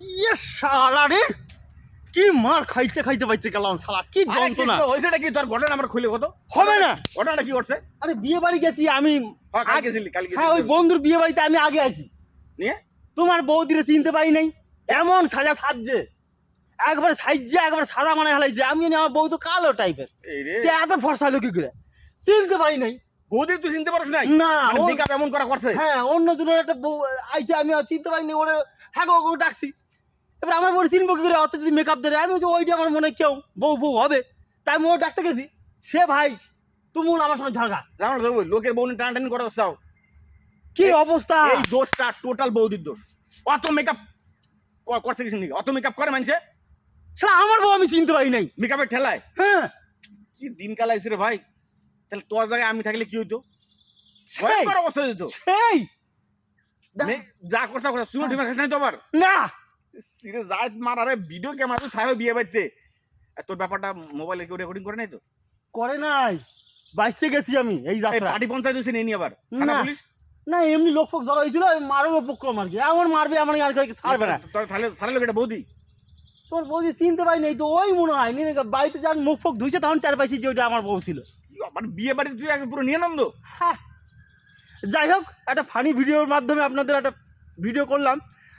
ইয়ে শালা রে। কি মার খাইতে খাইতে পাইছে গেলাম শালা কি যন্ত্রণা। হয়েছেটা কি? তোর ঘটনা আমার খুলে কত হবে না। ঘটনাটা কি করছে আরে বিয়ে বাড়ি গেছি আমি হ্যাঁ, হ্যাঁ ওই বন্ধুর বিয়ে বাড়িতে আমি আগে আছি নিয়ে? তোমার বৌদিরে চিনতে পারি নাই। এমন সাজা সাজছে। একবার সাজছে একবার সাদা মানে হেলাইছে। আমি আমার বউ তো কালো টাইপের। এত ফর্সা কি করে? চিনতে পারি নাই। বৌদি তুই চিনতে পারিস নাই? না, মেকআপ এমন করা করছে। হ্যাঁ অন্য জনের একটা বউ আইছে আমি চিনতে পারিনি ওরে হ্যাঁ ডাকছি। এবার আমার বউ চিনবো কি করে অত যদি মেকআপ ধরে আমি বলছি ওইটা আমার মনে কেউ বউ বউ হবে। তাই আমি ডাকতে গেছি। সে ভাই তুমি আমার সঙ্গে ঝগড়া জানো তো, লোকের বউ নিয়ে টানাটানি করা চাও কি অবস্থা? এই দোষটা টোটাল বৌদির দোষ। অত মেকআপ করছে কিছু নাকি অত মেকআপ করে মানছে। সেটা আমার বউ আমি চিনতে পারি নাই। মেকআপের ঠেলায়। হ্যাঁ। কি দিন কাল আইছে রে ভাই? তাহলে তোর জায়গায় আমি থাকলে কি হইতো। ভয়ঙ্কর অবস্থা যেত সেই। যা করছা করছা। শুনো ঠিক আছে নাই তো আবার। না। সিরে যায় মার আরে ভিডিও ক্যামেরা তো থাকবে বিয়ে বাড়িতে। তোর ব্যাপারটা মোবাইলে কেউ রেকর্ডিং করে নাই তো? করে নাই। বাইসে গেছি আমি এই যাত্রা পার্টি পঞ্চায়েত হয়েছে নিয়ে আবার? থানা না। পুলিশ? না এমনি লোক ফোক জড়ো হয়েছিল আমি মারব উপক্রম আর কি। এমন মারবে এমন আর কেউ ছাড়বে না। তোর তাহলে সারা লোক এটা বৌদি? তোর বৌদি চিনতে পারি নাই তো ওই মনে হয়। নিয়ে বাড়িতে যখন মুখ ফুক ধুইছে তখন চার পাইছি যে ওইটা আমার বউ ছিল। মানে বিয়ে বাড়িতে তুই একদম পুরো নিয়ানন্দ হ্যাঁ। যাই হোক একটা ফানি ভিডিওর মাধ্যমে আপনাদের একটা ভিডিও করলাম।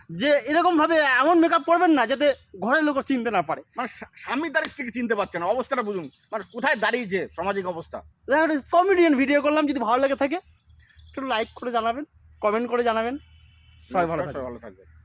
যে এরকমভাবে এমন মেকআপ করবেন না যাতে ঘরের লোক চিনতে না পারে। মানে স্বা- স্বামী তার স্ত্রীকে চিনতে পারছে না অবস্থাটা বুঝুন। মানে কোথায় দাঁড়িয়েছে সামাজিক অবস্থা? কমেডিয়ান ভিডিও করলাম যদি ভালো লেগে থাকে একটু লাইক করে জানাবেন কমেন্ট করে জানাবেন। সবাই ভালো সবাই ভালো থাকবে